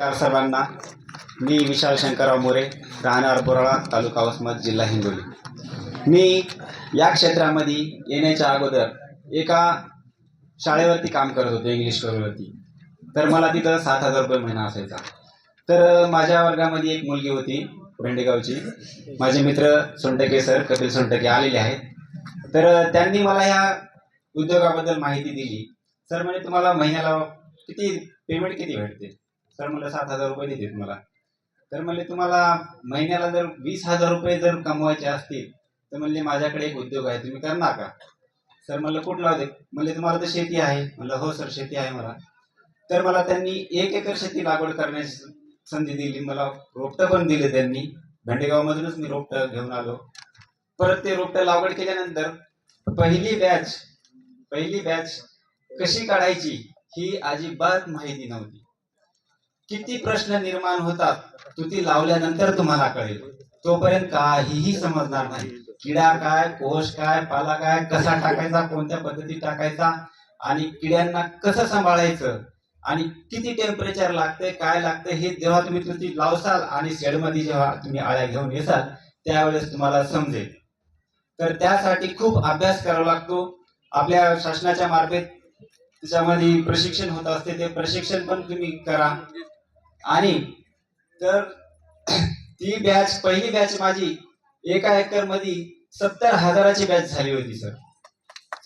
सर्वांना. मी विशाल शंकरराव मोरे राहणार बोराळा तालुका वसमत जिल्हा हिंगोली. मी या क्षेत्रामध्ये येण्याच्या अगोदर एका शाळेवरती काम करत होतो इंग्लिश स्टोरवरती तर मला तिथं सात हजार रुपये महिना असायचा. तर माझ्या वर्गामध्ये एक मुलगी होती भेंडेगावची माझे मित्र सोनटके सर कपिल सोनटके आलेले आहेत. तर त्यांनी मला ह्या उद्योगाबद्दल माहिती दिली. सर म्हणजे तुम्हाला महिन्याला किती पेमेंट किती भेटते? सर म्हणलं सात हजार रुपये देते तुम्हाला तर म्हणले तुम्हाला महिन्याला जर वीस हजार रुपये जर कमवायचे असतील तर म्हणले माझ्याकडे एक उद्योग आहे तुम्ही करणार का? सर म्हणलं कुठला उद्योग? म्हणले तुम्हाला तर शेती आहे. म्हणलं हो सर शेती आहे मला. तर मला त्यांनी एक एकर शेती लागवड करण्याची संधी दिली. मला रोपटं पण दिले त्यांनी. भंडेगावमधूनच मी रोपटं घेऊन आलो. परत ते रोपटं लागवड केल्यानंतर पहिली बॅच पहिली बॅच कशी काढायची ही अजिबात माहिती नव्हती. किती प्रश्न निर्माण होतात तुती लावल्यानंतर तुम्हाला कळेल. तोपर्यंत काहीही समजणार नाही. किडा काय कोश काय पाला काय कसा टाकायचा कोणत्या पद्धतीत टाकायचा आणि किड्यांना कसं सांभाळायचं आणि किती टेम्परेचर लागते काय लागतं हे जेव्हा तुम्ही तुती लावसाल आणि शेडमध्ये जेव्हा तुम्ही आळ्या घेऊन येसाल त्यावेळेस तुम्हाला समजेल. तर त्यासाठी खूप अभ्यास करावा लागतो. आपल्या शासनाच्या मार्फत त्याच्यामध्ये प्रशिक्षण होत असते ते प्रशिक्षण पण तुम्ही करा. आणि तर ती बॅच पहिली बॅच माझी एका एकरमध्ये सत्तर हजाराची बॅच झाली होती सर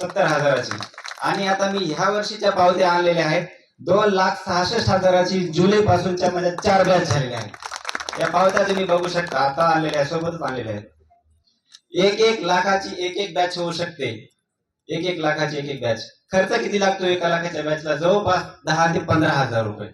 सत्तर हजाराची. आणि आता मी ह्या वर्षीच्या पावत्या आणलेल्या आहेत. दोन लाख सहासष्ट हजाराची जुलै पासूनच्या माझ्या चार बॅच झालेल्या आहेत. या पावत्या तुम्ही बघू शकता. आता आणलेल्या सोबतच आणलेल्या आहेत. एक एक लाखाची एक एक बॅच होऊ शकते. एक एक लाखाची एक एक बॅच खर्च किती लागतो एका लाखाच्या बॅचला जवळपास दहा ते पंधरा हजार रुपये.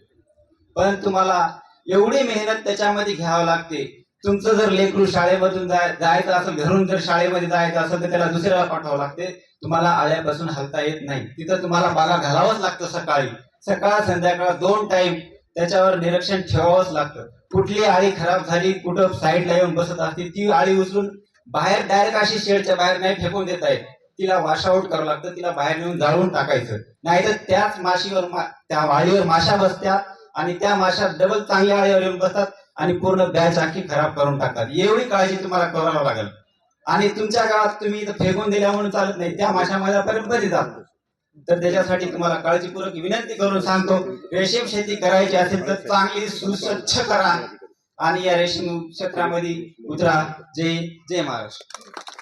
पण तुम्हाला एवढी मेहनत त्याच्यामध्ये घ्यावं लागते. तुमचं जर लेकरू शाळेमधून जाय- जायचं असेल घरून जर शाळेमध्ये जायचं असेल तर त्याला दुसऱ्याला पाठवावं लागते. तुम्हाला आळ्यापासून हलता येत नाही. तिथं तुम्हाला बागा घालावंच लागतं सकाळी. सकाळ संध्याकाळ दोन टाइम त्याच्यावर निरीक्षण ठेवावंच लागतं. कुठली आळी खराब झाली कुठं साईडला येऊन बसत असते ती आळी उचलून बाहेर डायरेक्ट अशी शेडच्या बाहेर नाही फेकून देत आहे तिला वॉश आउट करावं लागतं तिला बाहेर नेऊन जाळून टाकायचं. नाहीतर त्याच माशीवर मा- त्या वाळीवर माशा बसत्या आणि त्या माशा डबल चांगल्या आळीवर येऊन बसतात आणि पूर्ण बॅच आखी खराब करून टाकतात. एवढी काळजी तुम्हाला करावं लागेल. आणि तुमच्या गावात तुम्ही फेकून दिल्या म्हणून चालत नाही त्या माशा माझ्यापर्यंत मध्ये जातात तर त्याच्यासाठी तुम्हाला काळजीपूर्वक विनंती करून सांगतो रेशीम शेती करायची असेल तर चांगली सुस्वच्छ करा. आणि या रेशीम क्षेत्रामध्ये उतरा. जय जय महाराष्ट्र.